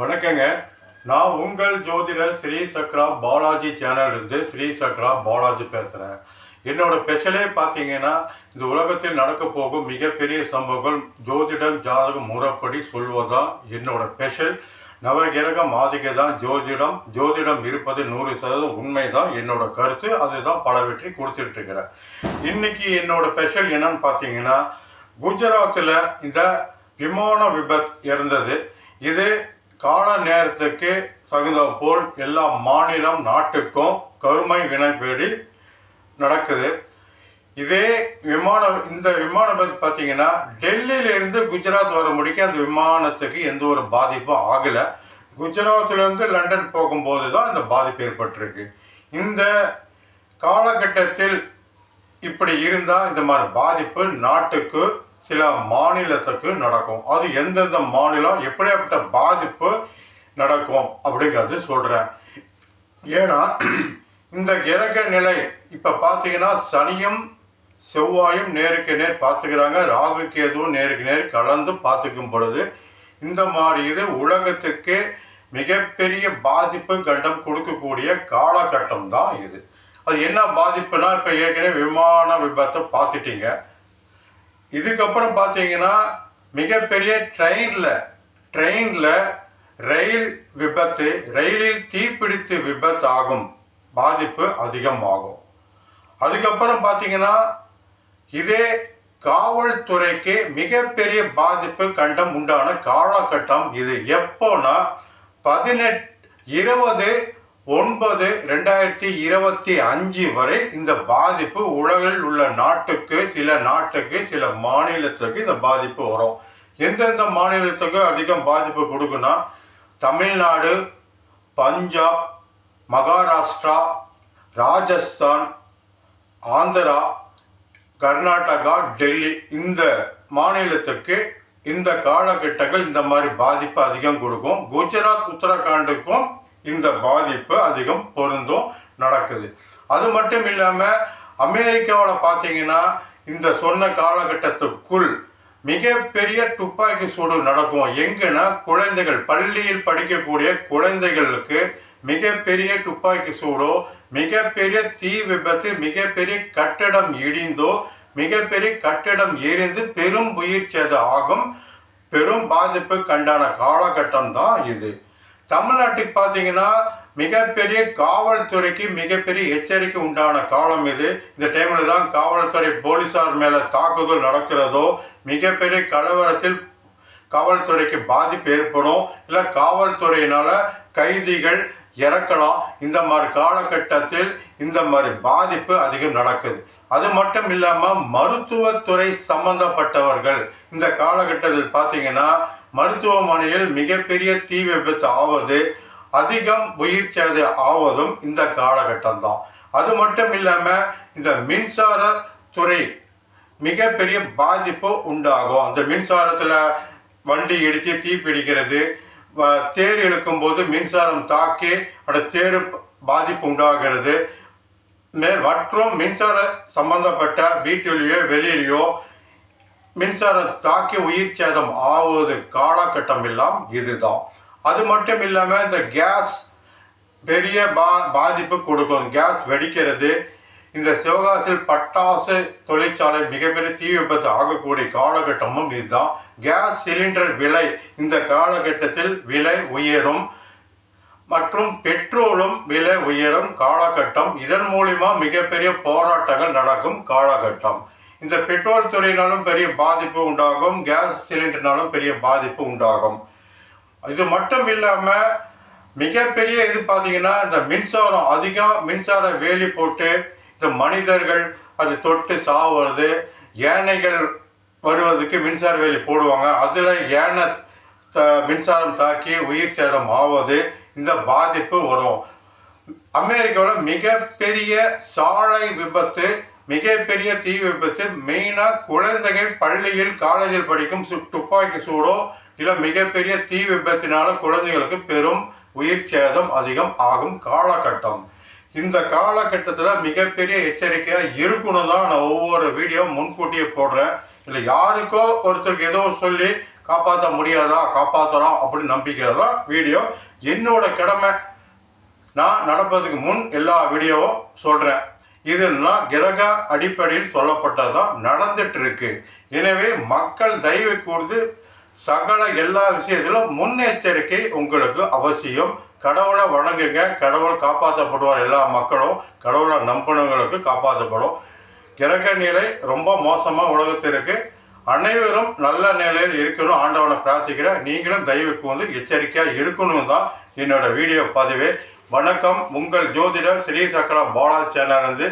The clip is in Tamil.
வணக்கங்க. நான் உங்கள் ஜோதிடர் ஸ்ரீ சக்ரா பாலாஜி சேனல்லேருந்து ஸ்ரீ சக்ரா பாலாஜி பேசுகிறேன் என்னோட ஸ்பெஷலே பார்த்தீங்கன்னா இந்த உலகத்தில் நடக்க போகும் மிகப்பெரிய சம்பவங்கள் ஜோதிடம் ஜாதகம் முறைப்படி சொல்வதுதான் என்னோட ஸ்பெஷல் நவகிரகம் ஆதிக்கை தான் ஜோதிடம். ஜோதிடம் இருப்பது நூறு சதவீதம் உண்மை தான் என்னோட கருத்து. அதுதான் பல வெற்றி கொடுத்துட்ருக்கிறேன். இன்னைக்கு என்னோட ஸ்பெஷல் என்னன்னு பார்த்தீங்கன்னா குஜராத்தில் இந்த விமான விபத் இருந்தது. இது கால நேரத்துக்கு தகுந்த போல் எல்லா மாநிலம் நாட்டுக்கும் கருமை வினைப்பேடி நடக்குது. இதே விமான இந்த விமான பார்த்தீங்கன்னா டெல்லியிலேருந்து குஜராத் வர முடிக்க அந்த விமானத்துக்கு எந்த ஒரு பாதிப்பும் ஆகலை. குஜராத்லேருந்து லண்டன் போகும்போது தான் இந்த பாதிப்பு ஏற்பட்டிருக்கு. இந்த காலகட்டத்தில் இப்படி இருந்தால் இந்த மாதிரி பாதிப்பு நாட்டுக்கு சில மாநிலத்துக்கு நடக்கும். அது எந்தெந்த மாநிலம் எப்படியாப்பட்ட பாதிப்பு நடக்கும் அப்படிங்கிறது சொல்கிறேன் ஏன்னா இந்த கிரக நிலை இப்போ பார்த்தீங்கன்னா சனியும் செவ்வாயும் நேருக்கு நேர் பார்த்துக்கிறாங்க. ராகு கேதுவும் நேருக்கு நேர் கலந்து பார்த்துக்கும் பொழுது இந்த மாதிரி இது உலகத்துக்கு மிகப்பெரிய பாதிப்பு கண்டம் கொடுக்கக்கூடிய காலகட்டம் தான் இது. அது என்ன பாதிப்புனா இப்போ ஏற்கனவே விமான விபத்தை பார்த்துட்டீங்க. இதுக்கப்புறம் பார்த்தீங்கன்னா மிகப்பெரிய ட்ரெயினில் ட்ரெயினில் ரயில் விபத்து ரயிலில் தீப்பிடித்து விபத்து ஆகும் பாதிப்பு அதிகமாகும். அதுக்கப்புறம் பார்த்தீங்கன்னா இதே காவல்துறைக்கு மிகப்பெரிய பாதிப்பு கண்டம் உண்டான காலகட்டம் இது. எப்போனா பதினெட் இருபது ஒன்பது ரெண்டாயிரத்தி இருபத்தி அஞ்சு வரை இந்த பாதிப்பு உலகில் உள்ள நாட்டுக்கு சில நாட்டுக்கு சில மாநிலத்துக்கு இந்த பாதிப்பு வரும். எந்தெந்த மாநிலத்துக்கு அதிகம் பாதிப்பு கொடுக்குன்னா தமிழ்நாடு பஞ்சாப் மகாராஷ்டிரா ராஜஸ்தான் ஆந்திரா கர்நாடகா டெல்லி இந்த மாநிலத்துக்கு இந்த காலகட்டங்கள் இந்த மாதிரி பாதிப்பு அதிகம் கொடுக்கும். குஜராத் உத்தரகாண்டுக்கும் இந்த பாதிப்பு அதிகம் பொருந்தும் நடக்குது. அது மட்டும் இல்லாமல் அமெரிக்காவில் பார்த்தீங்கன்னா இந்த சொன்ன காலகட்டத்துக்குள் மிகப்பெரிய துப்பாக்கி சூடு நடக்கும். எங்கன்னா குழந்தைகள் பள்ளியில் படிக்கக்கூடிய குழந்தைகளுக்கு மிகப்பெரிய துப்பாக்கி சூடோ மிகப்பெரிய தீ விபத்து மிகப்பெரிய கட்டடம் இடிந்தோ மிகப்பெரிய கட்டடம் எரிந்து பெரும் உயிர் சேதம் ஆகும். பெரும் பாதிப்பு கண்டான காலகட்டம் தான் இது. தமிழ்நாட்டுக்கு பார்த்தீங்கன்னா மிகப்பெரிய காவல்துறைக்கு மிகப்பெரிய எச்சரிக்கை உண்டான காலம் இது. இந்த டைமில் தான் காவல்துறை போலீஸார் மேலே தாக்குதல் நடக்கிறதோ மிகப்பெரிய கலவரத்தில் காவல்துறைக்கு பாதிப்பு ஏற்படும். இல்லை காவல்துறையினால் கைதிகள் இறக்கலாம். இந்த மாதிரி காலகட்டத்தில் இந்த மாதிரி பாதிப்பு அதிகம் நடக்குது. அது மட்டும் இல்லாமல் மருத்துவத்துறை சம்பந்தப்பட்டவர்கள் இந்த காலகட்டத்தில் பார்த்தீங்கன்னா மருத்துவமனையில் மிகப்பெரிய தீ விபத்து ஆவது அதிகம் உயிர் சேதம் ஆவதும் இந்த காலகட்டம் தான் அது மட்டும் இல்லாமல் இந்த மின்சார துறை மிகப்பெரிய பாதிப்பு உண்டாகும். அந்த மின்சாரத்தில் வண்டி இடித்து தீ பிடிக்கிறது வ- தேர் இழுக்கும் போது மின்சாரம் தாக்கி அந்த தேர் பாதிப்பு உண்டாகிறது. மேல் மற்றும் மின்சார சம்பந்தப்பட்ட வீட்டிலேயோ வெளியிலேயோ மின்சாரம் தாக்கி உயிர் சேதம் ஆவது காலகட்டம் எல்லாம் இதுதான். அது மட்டும் இல்லாமல் இந்த கேஸ் பெரிய பா பாதிப்பு கொடுக்கும். கேஸ் வெடிக்கிறது இந்த சிவகாசில் பட்டாசு தொழிற்சாலை மிகப்பெரிய தீ விபத்து ஆகக்கூடிய காலகட்டமும் இதுதான். கேஸ் சிலிண்டர் விலை இந்த காலகட்டத்தில் விலை உயரும் மற்றும் பெட்ரோலும் விலை உயரும் காலகட்டம். இதன் மூலிமா மிகப்பெரிய போராட்டங்கள் நடக்கும் காலகட்டம். இந்த பெட்ரோல் துறையினாலும் பெரிய பாதிப்பு உண்டாகும் கேஸ் சிலிண்டர்னாலும் பெரிய பாதிப்பு உண்டாகும். இது மட்டும் இல்லாமல் மிகப்பெரிய இது பார்த்தீங்கன்னா இந்த மின்சாரம் அதிகம் மின்சார வேலி போட்டு இந்த மனிதர்கள் அது தொட்டு சாவுறது யானைகள் வருவதற்கு மின்சார வேலி போடுவாங்க. அதில் யானை த மின்சாரம் தாக்கி உயிர் சேதம் ஆவது இந்த பாதிப்பு வரும். அமெரிக்காவில் மிகப்பெரிய சாலை விபத்து மிகப்பெரிய தீ விபத்து. மெயினாக குழந்தைகள் பள்ளியில் காலேஜில் படிக்கும் சு துப்பாக்கி சூடோ இல்லை மிகப்பெரிய தீ விபத்தினால குழந்தைகளுக்கு பெரும் உயிர் சேதம் அதிகம் ஆகும் காலகட்டம். இந்த காலகட்டத்தில் மிகப்பெரிய எச்சரிக்கையாக இருக்கணும் தான் நான் ஒவ்வொரு வீடியோ முன்கூட்டியே போடுறேன். இல்லை யாருக்கோ ஒருத்தருக்கு ஏதோ சொல்லி காப்பாற்ற முடியாதா காப்பாற்றலாம் அப்படின்னு நம்பிக்கிறதா தான் வீடியோ. என்னோட கடமை நான் நடப்பதுக்கு முன் எல்லா வீடியோவும் சொல்கிறேன் இதெல்லாம் கிரக அடிப்படையில் சொல்லப்பட்டதான் நடந்துட்டு இருக்கு எனவே மக்கள் தயவு கூர்ந்து சகல எல்லா விஷயத்திலும் முன்னெச்சரிக்கை உங்களுக்கு அவசியம். கடவுளை வணங்குங்க. கடவுள் காப்பாற்றப்படுவார் எல்லா மக்களும். கடவுளை நம்பினவங்களுக்கு காப்பாற்றப்படும் கிரக நிலை ரொம்ப மோசமாக உலகத்திற்கு. அனைவரும் நல்ல நிலையில் இருக்கணும். ஆண்டவனை பிரார்த்திக்கிறேன். நீங்களும் தயவு கூர்ந்து எச்சரிக்கையாக இருக்கணும் தான் என்னோட வீடியோ பதிவு. வணக்கம். உங்கள் ஜோதிடர் ஸ்ரீ சக்கர பாலா சேனல் வந்து